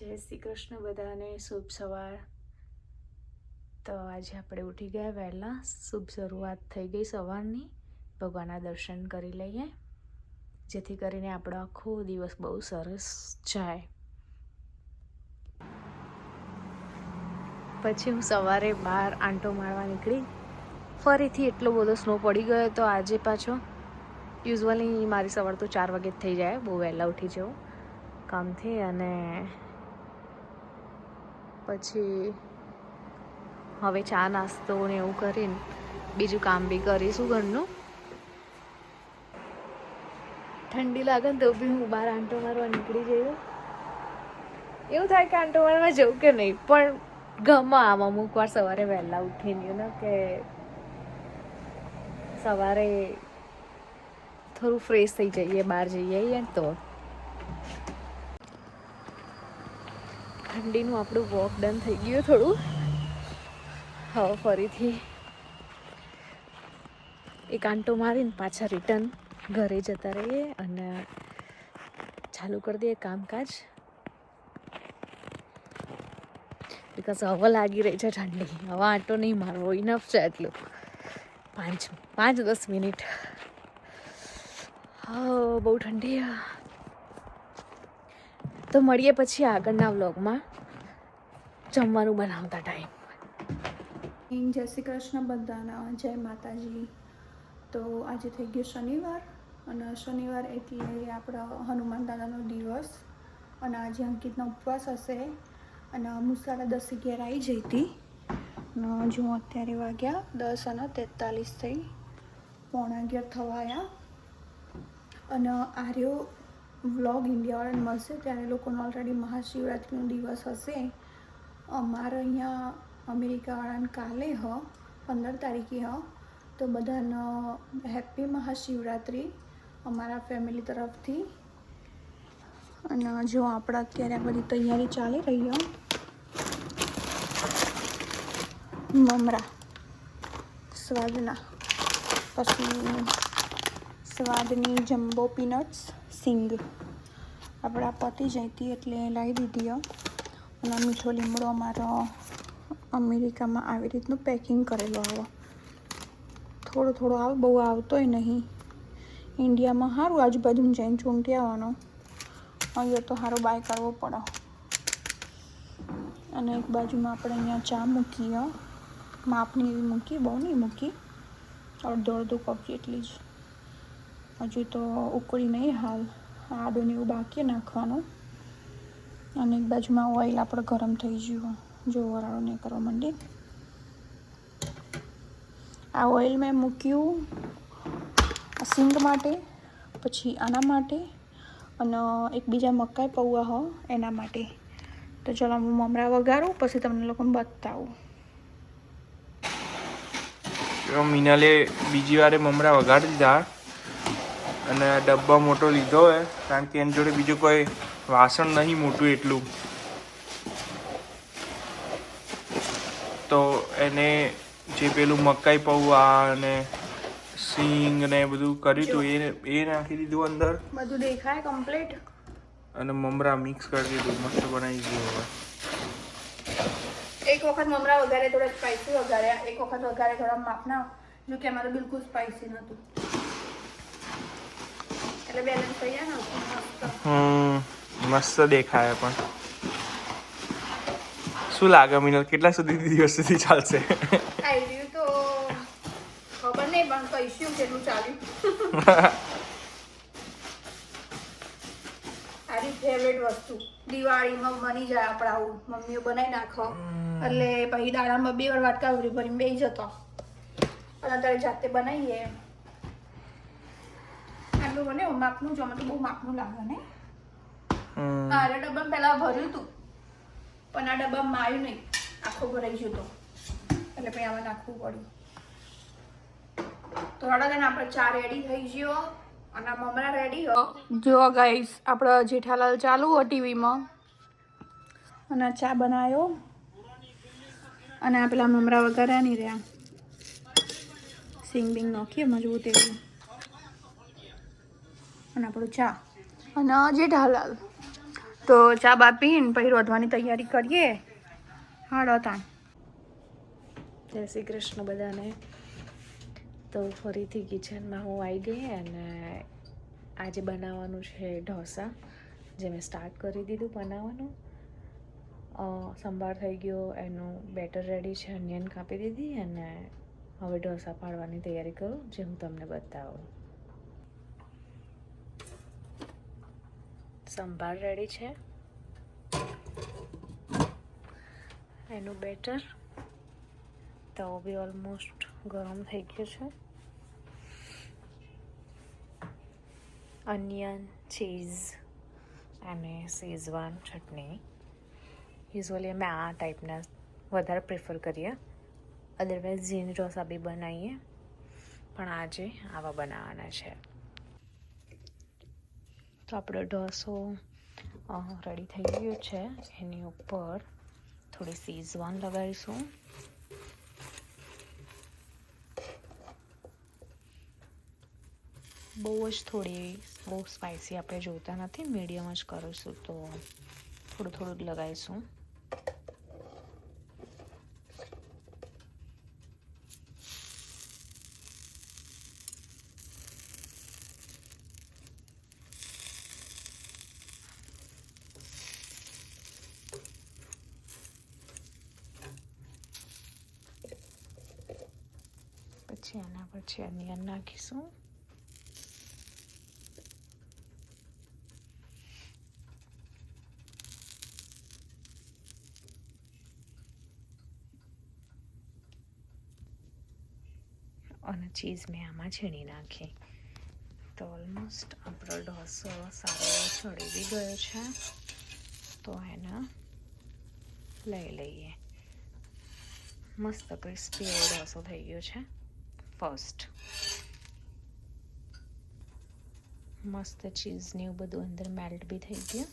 જય શ્રી કૃષ્ણ બધાને, શુભ સવાર. તો આજે આપણે ઉઠી ગયા વહેલા, શુભ શરૂઆત થઈ ગઈ સવારની. ભગવાનના દર્શન કરી લઈએ, જેથી કરીને આપણો આખો દિવસ બહુ સરસ જાય. પછી હું સવારે બહાર આંટો મારવા નીકળી. ફરીથી એટલો બધો સ્નો પડી ગયો તો આજે પાછો યુઝવલી મારી સવાર તો ચાર વાગે જ થઈ જાય, બહુ વહેલા ઉઠી જવું. કામથી અને પછી હવે ચા, નાસ્તો ને એવું કરીને બીજું કામ બી કરીશું ઘરનું. ઠંડી લાગે ને તો બી હું બહાર આંટો મારવા નીકળી જઈએ એવું થાય કે આંટો મારવા જવું કે નહીં, પણ ગમે આમ અમુક વાર સવારે વહેલા ઉઠીને ને કે સવારે થોડું ફ્રેશ થઈ જઈએ, બહાર જઈએ તો. ઠંડીનું આપણું વોક ડન થઈ ગયું થોડું. હવે ફરીથી એક આંટો મારીને પાછા રિટર્ન ઘરે જતા રહીએ અને ચાલુ કરી દઈએ કામકાજ. બિકોઝ હવે લાગી રહી છે ઠંડી. હવે આંટો નહીં મારવો. ઇનફ છે એટલું. પાંચ પાંચ દસ મિનિટ. હા, બહુ ઠંડી તો મળીએ પછી આગળના વ્લોગમાં. જમવાનું બનાવતા ટાઈમ જય શ્રી કૃષ્ણ બધાના, જય માતાજી. તો આજે થઈ ગયો શનિવાર અને શનિવાર એટલે આપણો હનુમાન દાદાનો દિવસ. અને આજે અંકિતનો ઉપવાસ હશે અને મુસાળા દસ અગિયાર આવી જઈ હતી. જો અત્યારે વાગ્યા દસ અને તેતાલીસ થઈ. પોણા અગિયાર થવા આવ્યા અને આર્યો વ્લોગ ઇન્ડિયાવાળાને મળશે ત્યારે લોકોનો ઓલરેડી મહાશિવરાત્રિનો દિવસ હશે. અમારે અહીંયા અમેરિકાવાળાને કાલે હ, પંદર તારીખે હ. તો બધાને હેપી મહાશિવરાત્રિ અમારા ફેમિલી તરફથી. અને જો આપણે અત્યારે આ બધી તૈયારી ચાલી રહી હો. મમરા, સ્વાદના, પછી સ્વાદની જમ્બો પીનટ્સ. સિંગ. આપણા પતિ જઈતી એટલે લાવી દીધી અને મીઠો લીમડો અમારો અમેરિકામાં આવી રીતનું પેકિંગ કરેલો આવે થોડો થોડો આવે, બહુ આવતોય નહીં. ઇન્ડિયામાં સારું આજુબાજુમાં જઈને ચૂંટી આવવાનો. અહીંયા તો સારો બાય કરવો પડે. અને એક બાજુમાં આપણે અહીંયા ચા મૂકીએ માપની એવી મૂકી બહુ નહીં મૂકી અડધો અડધો કપ જેટલી જ. હજુ તો ઉકળી નહીં હાલ. આદુને એવું બાકી નાખવાનું. અને એક બાજુમાં ઓઇલ આપણે ગરમ થઈ ગયું. જો વરાળો નહીં કરવા માંડી. આ ઓઇલ મેં મૂક્યું સિંગ માટે, પછી આના માટે, અને એક બીજા મકાઈ પૌવા હો, એના માટે. તો ચલો હું મમરા વગાડું પછી તમને લોકોને બતાવું. મીનાલે બીજી વારે મમરા વગાડી દીધા. અને ડબ્બો મોટો લીધો હોય કારણ કે એની જોડે બીજું કોઈ વાસણ નહીં મોટું એટલું. તો એને જે પેલું મકાઈ પૌવા અને સિંગ ને બધું કર્યું હતું એ એ નાખી દીધું અંદર. બધું દેખાય કમ્પ્લીટ અને મમરા મિક્સ કરી દીધું મસ્ત બનાવી દીધું હવે. એક વખત મમરા વગાડે થોડા સ્પાઇસી વગાડ્યા એક વખત વગાડે થોડા માપના જો કે અમારે બિલકુલ સ્પાઇસી નહોતું. એટલે બેલેન્સ થઈ જાય ને? હમ મસ્ત દેખાય પણ. શું લાગે મિનલ કેટલા સુધી દિવસ સુધી ચાલશે? તો ખબર નહીં પણ કહીશું કેટલું ચાલ્યું. આરી ફેવરેટ વસ્તુ. દિવાળીમાં બની જાય આપણે આવું. મમ્મીઓ બનાવી નાખો. એટલે પછી દાડામાં બે વાર વાટકા ભરી ભરીને બે જતો. અને અત્યારે જાતે બનાવીએ આટલું મને માપનું જો મને બહુ માપનું લાગે ને. મારા આ ડબ્બામાં પહેલા ભર્યું હતું પણ આ ડબ્બામાં આવ્યું નહીં. આખો ભરાઈ ગયો હતો એટલે પછી આમાં નાખવું પડ્યું. તો હળદ અને આપણે ચા રેડી થઈ ગયો અને મમરા રેડી હો. જો ગાઈસ આપણો જેઠાલાલ ચાલુ હો ટીવીમાં. અને ચા બનાવ્યો અને આ પેલા મમરા વગેરે નહીં રહ્યા. સિંગ બિંગ નાખીએ મજબૂત એવું અને આપણું ચા. અને જેઠાલાલ તો ચા બા પીને પછી રોધવાની તૈયારી કરીએ. હાડો તાણ. જય શ્રી કૃષ્ણ બધાને. તો ફરીથી કિચનમાં હું આવી ગઈ અને આજે બનાવવાનું છે ઢોસા જે મેં સ્ટાર્ટ કરી દીધું બનાવવાનું. સંભાર થઈ ગયો એનું બેટર રેડી છે અનિયન કાપી દીધી અને હવે ઢોસા પાડવાની તૈયારી કરું જે હું તમને બતાવું. સંભાર રેડી છે. એનું બેટર. તવો બી ઓલમોસ્ટ ગરમ થઈ ગયો છે. અનિયન ચીઝ અને શેઝવાન ચટણી. યુઝવલી અમે આ ટાઈપના વધારે પ્રિફર કરીએ. અદરવાઇઝ ઝીન ઢોસા બી બનાવીએ. પણ આજે આવા બનાવવાના છે. તો આપણો ઢોસો રેડી થઈ ગયો છે. એની ઉપર થોડી સીઝવાન લગાવીશું. બહુ જ થોડી, બહુ સ્પાઇસી આપણે જોતા નથી મીડિયમ જ કરીશું તો થોડું થોડું લગાવીશું. પછી એના પછી અનિયન નાખીશું. અને ચીઝ મેં આમાં છીણી નાખી. તો ઓલમોસ્ટ આપણો ઢોસો સારો છોડી બી ગયો છે. તો એને લઈ લઈએ. મસ્ત ક્રિસ્પી એવો ઢોસો થઈ ગયો છે. ફર્સ્ટ મસ્ત ચીઝ ને એવું બધું અંદર મેલ્ટ બી થઈ ગયું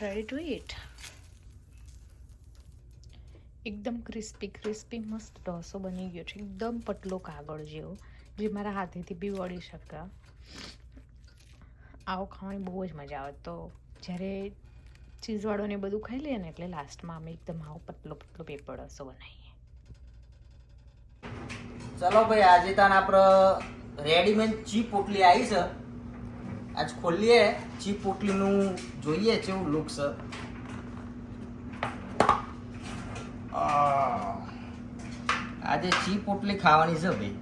રેડી ટુ ઈટ એકદમ ક્રિસ્પી ક્રિસ્પી મસ્ત ઢોસો બની ગયો છે એકદમ પતલો કાગળ જેવો જે મારા હાથેથી બી વળી શકે આવો ખાવાની બહુ જ મજા આવે તો જ્યારે ચીઝવાળો ને બધું ખાઈ લઈએ ને એટલે લાસ્ટમાં અમે એકદમ આવો પતલો પતલો પેપર ઢોસો બનાવીએ. ચલો ભાઈ, આજે તાન આપણે રેડીમેડ ચી પોટલી આવી છે. આજ ખોલીએ. ચી પોટલીનું જોઈએ કેવું લુક છે. આજે ચી પોટલી ખાવાની છે ભાઈ.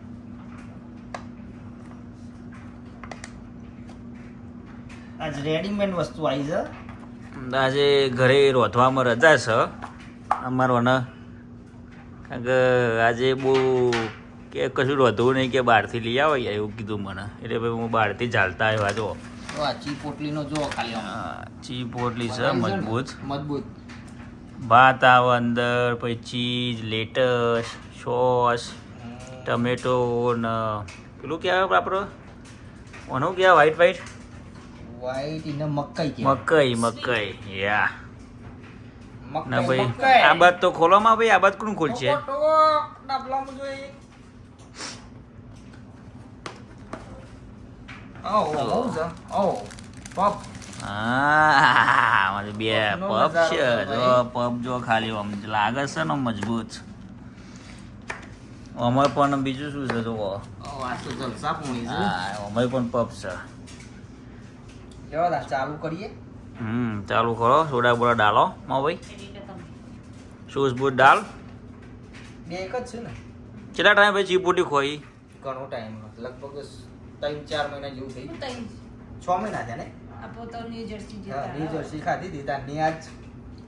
આજ રેડીમેડ વસ્તુ આવી છે. આજે ઘરે રોધવામાં રજા છે અમારોને કારણ કે આજે બહુ કે કશું રોધવું નહીં કે બહારથી લઈ આવો એવું કીધું મને. એટલે ભાઈ હું બહારથી ચાલતા આવ્યા જો. ચી પોટલીનો જો ખાલી ચી પોટલી છે મજબૂત. મજબૂત. ભાત આવે અંદર પછી ચીઝ લેટસ સોસ ટમેટો ને પેલું કહેવાય આપણો? ઓનું કહેવાય વ્હાઈટ વ્હાઈટ વ્હાઈટ એને મકાઈ કહેવાય. મકઈ મકઈ યા ના ભાઈ. આ બાદ તો ખોલવામાં ભાઈ આ બાદ કોણ ખોલશે બે પગનો છે જો પગ જો ખાલી લાગે છે ને મજબૂત અમારે પણ બીજું શું છે પૂણી અમારે પણ પગ છે દા, ચાલુ કરીએ. હમ ચાલુ કરો. સોડા બોડા ડાલો માં ભાઈ. શૂઝ બૂટ ડાલ. બે એક જ છે ને? કેટલા ટાઈમ પછી ચીપુટી ખોઈ? ઘણો ટાઈમ લગભગ ત્રણ ચાર મહિના જેવું થઈ ગયું. છ મહિના થયા ને? હા, ન્યૂ જર્સી ખાધી હતી. તારની આજ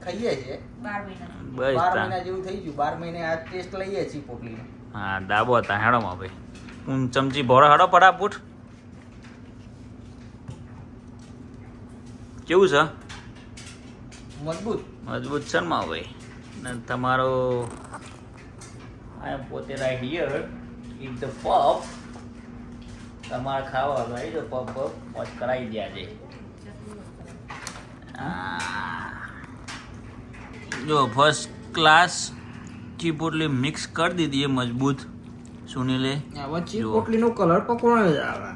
ખાઈએ છીએ. બસ બાર મહિના જેવું થઈ ગયું. બાર મહિને આ ટેસ્ટ લઈએ છીએ પોટલીનો. હા ડાબો હતા હેડો માં ભાઈ. હું ચમચી ભરો હેડો ફટાફટ. કેવું છે? મજબૂત. મજબૂત છે માં ભાઈ ને તમારો આઈ એમ પોતે રાઈટ હિયર ઇટ ધ પપ તમારે ખાવા ભાઈ તો પપ પપ મોજ કરાવી દે આજે. જો ફર્સ્ટ ક્લાસ ચીપોટલી મિક્સ કરી દીધી મજબૂત. સુનીલે. હવે ચી પોટલીનો કલર પકોડો જ આવે.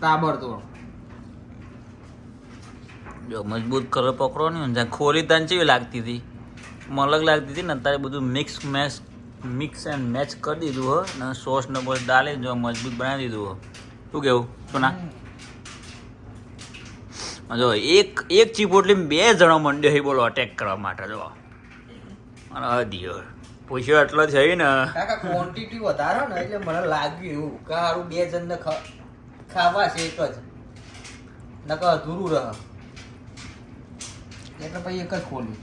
તાબડતોડ. જો, મજબૂત કલર પકડો નહીં જ્યાં ખોલી તાન ચેવી લાગતી હતી? મલગ લાગતી હતી ને, અત્યારે બધું mix match mix and match કરી દીધું હો, ને સોસ ને બધું ડાલી જો મજબૂત બનાવી દીધું હો. શું કેવું શું ના જો, એક એક ચીપોટલી બે જણો મંડ્યો છે, બોલો અટેક કરવા માટે, જો. અને અધિયો પૂછ્યો એટલો થઈ ને. ક્વોન્ટિટી વધારો ને, એટલે મને લાગ્યું એવું કે સારું બે જણને ખાવા છે એક જ. નકર અધૂરું રહે. એટલે પછી એક જ ખોલ્યું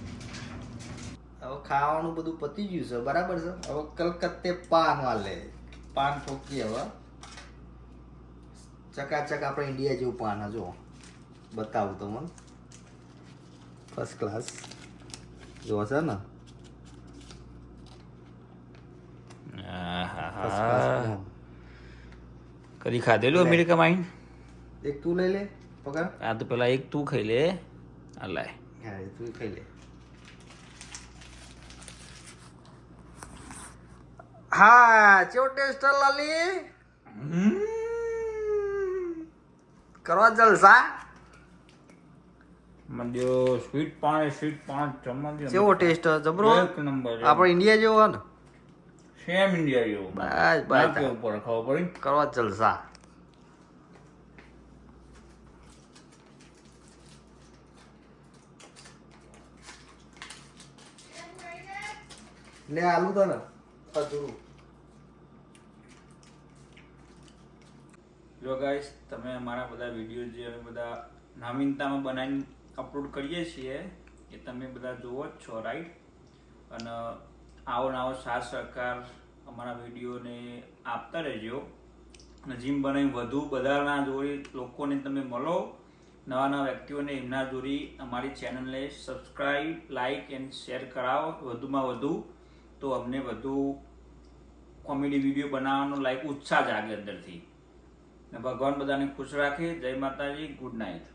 હવે ખાવાનું બધું પતી ગયું છે બરાબર છે? હવે કલકત્તે પાન વાલે. પાન ઠોકીએ હવે. ચકાચક આપણે ઇન્ડિયા જેવું પાન જો બતાવું તો મને ફર્સ્ટ ક્લાસ જો છે ને? કદી ખાધેલું અમેરિકામાં આવીને? એક તું લઈ લે પગાર. આ તો પેલા એક તું ખાઈ લે. આ લાય. તું ખાઈ લે હા ચેવો ટેસ્ટ લાલી કરવા જલસા મંડ્યો સ્વીટ પાણી સ્વીટ પાણી જમવા ચેવો ટેસ્ટ જબરો એક નંબર આપણે ઇન્ડિયા જેવો ને સેમ ઇન્ડિયા જેવો બસ બસ ઉપર ખાવ પડી કરવા જલસા લે, આલુ તો ને અધૂરું. જો ગાઈસ તમે અમારા બધા વીડિયો જે અમે બધા નવીનતામાં બનાવીને અપલોડ કરીએ છીએ, એ તમે બધા જુઓ જ છો રાઈટ અને આવો નાવો સાથ સહકાર અમારા વિડીયોને આપતા રહેજો. અને જીમ બનાવી વધુ બધાના જોડે લોકોને તમે મળો. નવા નવા વ્યક્તિઓને એમના જોડી અમારી ચેનલને સબસ્ક્રાઈબ લાઈક એન્ડ શેર કરાવો. વધુમાં વધુ તો અમને વધુ કોમેડી વીડિયો બનાવવાનો લાઈક ઉત્સાહ જાગે અંદરથી. ભગવાન બધાને ખુશ રાખે. જય માતાજી ગુડ નાઇટ